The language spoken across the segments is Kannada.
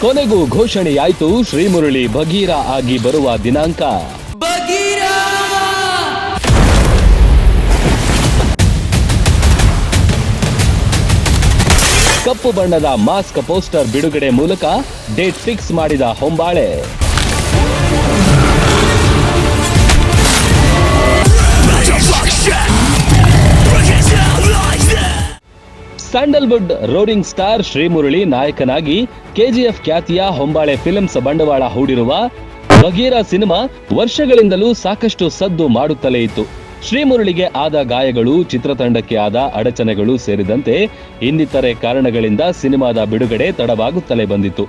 ಕೊನೆಗೂ ಘೋಷಣೆಯಾಯಿತು ಶ್ರೀಮುರಳಿ ಭಗೀರ ಆಗಿ ಬರುವ ದಿನಾಂಕ. ಕಪ್ಪು ಬಣ್ಣದ ಮಾಸ್ಕ್ ಪೋಸ್ಟರ್ ಬಿಡುಗಡೆ ಮೂಲಕ ಡೇಟ್ ಫಿಕ್ಸ್ ಮಾಡಿದ Hombale. Sandalwood roaring star Srimurali ನಾಯಕನಾಗಿ ಕೆಜಿಎಫ್ ಖ್ಯಾತಿಯ ಹೊಂಬಾಳೆ ಫಿಲ್ಮ್ಸ್ ಬಂಡವಾಳ ಹೂಡಿರುವ ಬಗೀರಾ ಸಿನಿಮಾ ವರ್ಷಗಳಿಂದಲೂ ಸಾಕಷ್ಟು ಸದ್ದು ಮಾಡುತ್ತಲೇ ಇತ್ತು. ಶ್ರೀಮುರಳಿಗೆ ಆದ ಗಾಯಗಳು, ಚಿತ್ರತಂಡಕ್ಕೆ ಆದ ಅಡಚಣೆಗಳು ಸೇರಿದಂತೆ ಇನ್ನಿತರೆ ಕಾರಣಗಳಿಂದ ಸಿನಿಮಾದ ಬಿಡುಗಡೆ ತಡವಾಗುತ್ತಲೇ ಬಂದಿತ್ತು.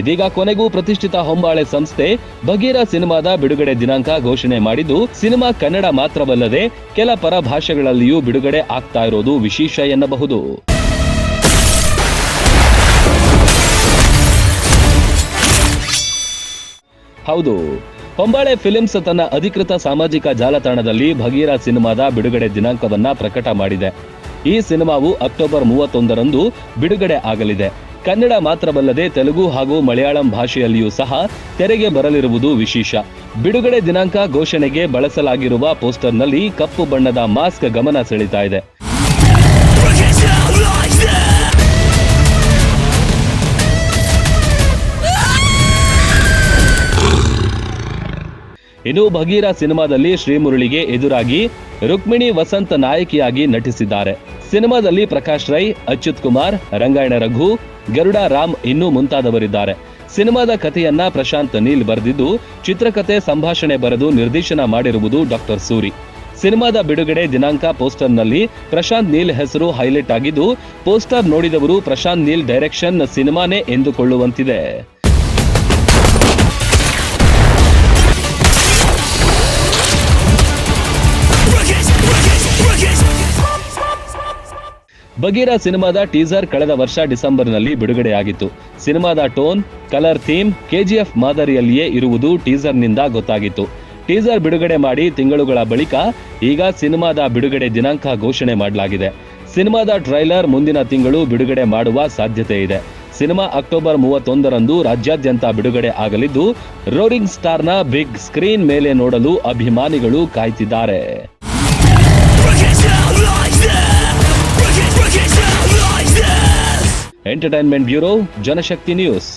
ಇದೀಗ ಕೊನೆಗೂ ಪ್ರತಿಷ್ಠಿತ ಹೊಂಬಾಳೆ ಸಂಸ್ಥೆ ಬಗೀರ ಸಿನಿಮಾದ ಬಿಡುಗಡೆ ದಿನಾಂಕ ಘೋಷಣೆ ಮಾಡಿದ್ದು, ಸಿನಿಮಾ ಕನ್ನಡ ಮಾತ್ರವಲ್ಲದೆ ಕೆಲ ಪರ ಭಾಷೆಗಳಲ್ಲಿಯೂ ಬಿಡುಗಡೆ ಆಗ್ತಾ ಇರೋದು ವಿಶೇಷ ಎನ್ನಬಹುದು. ಹೌದು. ಹೊಂಬಾಳೆ ಫಿಲಿಮ್ಸ್ ತನ್ನ ಅಧಿಕೃತ ಸಾಮಾಜಿಕ ಜಾಲತಾಣದಲ್ಲಿ ಭಗೀರ ಸಿನಿಮಾದ ಬಿಡುಗಡೆ ದಿನಾಂಕವನ್ನ ಪ್ರಕಟ ಮಾಡಿದೆ. ಈ ಸಿನಿಮಾವು ಅಕ್ಟೋಬರ್ ಮೂವತ್ತೊಂದರಂದು ಬಿಡುಗಡೆ ಆಗಲಿದೆ. ಕನ್ನಡ ಮಾತ್ರವಲ್ಲದೆ ತೆಲುಗು ಹಾಗೂ ಮಲಯಾಳಂ ಭಾಷೆಯಲ್ಲಿಯೂ ಸಹ ತೆರೆಗೆ ಬರಲಿರುವುದು ವಿಶೇಷ. ಬಿಡುಗಡೆ ದಿನಾಂಕ ಘೋಷಣೆಗೆ ಬಳಸಲಾಗಿರುವ ಪೋಸ್ಟರ್ನಲ್ಲಿ ಕಪ್ಪು ಬಣ್ಣದ ಮಾಸ್ಕ್ ಗಮನ ಸೆಳೀತಾ ಇದೆ. ಇನ್ನು ಭಗೀರ ಸಿನಿಮಾದಲ್ಲಿ ಶ್ರೀಮುರಳಿಗೆ ಎದುರಾಗಿ ರುಕ್ಮಿಣಿ ವಸಂತ ನಾಯಕಿಯಾಗಿ ನಟಿಸಿದ್ದಾರೆ. ಸಿನಿಮಾದಲ್ಲಿ ಪ್ರಕಾಶ್ ರೈ, ಅಚ್ಯುತ್ ಕುಮಾರ್, ರಂಗಾಯಣ ರಘು, ಗರುಡ ರಾಮ್ ಇನ್ನೂ ಮುಂತಾದವರಿದ್ದಾರೆ. ಸಿನಿಮಾದ ಕಥೆಯನ್ನ ಪ್ರಶಾಂತ್ ನೀಲ್ ಬರೆದಿದ್ದು, ಚಿತ್ರಕಥೆ ಸಂಭಾಷಣೆ ಬರೆದು ನಿರ್ದೇಶನ ಮಾಡಿರುವುದು ಡಾಕ್ಟರ್ ಸೂರಿ. ಸಿನಿಮಾದ ಬಿಡುಗಡೆ ದಿನಾಂಕ ಪೋಸ್ಟರ್ನಲ್ಲಿ ಪ್ರಶಾಂತ್ ನೀಲ್ ಹೆಸರು ಹೈಲೈಟ್ ಆಗಿದ್ದು, ಪೋಸ್ಟರ್ ನೋಡಿದವರು ಪ್ರಶಾಂತ್ ನೀಲ್ ಡೈರೆಕ್ಷನ್ ಸಿನಿಮಾನೇ ಎಂದುಕೊಳ್ಳುವಂತಿದೆ. ಬಗೀರ ಸಿನಿಮಾದ ಟೀಸರ್ ಕಳೆದ ವರ್ಷ ಡಿಸೆಂಬರ್ನಲ್ಲಿ ಬಿಡುಗಡೆಯಾಗಿತ್ತು. ಸಿನಿಮಾದ ಟೋನ್, ಕಲರ್ ಥೀಮ್, ಕೆಜಿಎಫ್ ಮಾದರಿಯಲ್ಲಿಯೇ ಇರುವುದು ಟೀಸರ್ನಿಂದ ಗೊತ್ತಾಗಿತ್ತು. ಟೀಸರ್ ಬಿಡುಗಡೆ ಮಾಡಿ ತಿಂಗಳುಗಳ ಬಳಿಕ ಈಗ ಸಿನಿಮಾದ ಬಿಡುಗಡೆ ದಿನಾಂಕ ಘೋಷಣೆ ಮಾಡಲಾಗಿದೆ. ಸಿನಿಮಾದ ಟ್ರೈಲರ್ ಮುಂದಿನ ತಿಂಗಳು ಬಿಡುಗಡೆ ಮಾಡುವ ಸಾಧ್ಯತೆ ಇದೆ. ಸಿನಿಮಾ ಅಕ್ಟೋಬರ್ ಮೂವತ್ತೊಂದರಂದು ರಾಜ್ಯಾದ್ಯಂತ ಬಿಡುಗಡೆ ಆಗಲಿದ್ದು, ರೋರಿಂಗ್ ಸ್ಟಾರ್ನ ಬಿಗ್ ಸ್ಕ್ರೀನ್ ಮೇಲೆ ನೋಡಲು ಅಭಿಮಾನಿಗಳು ಕಾಯ್ತಿದ್ದಾರೆ. Entertainment bureau Janashakti news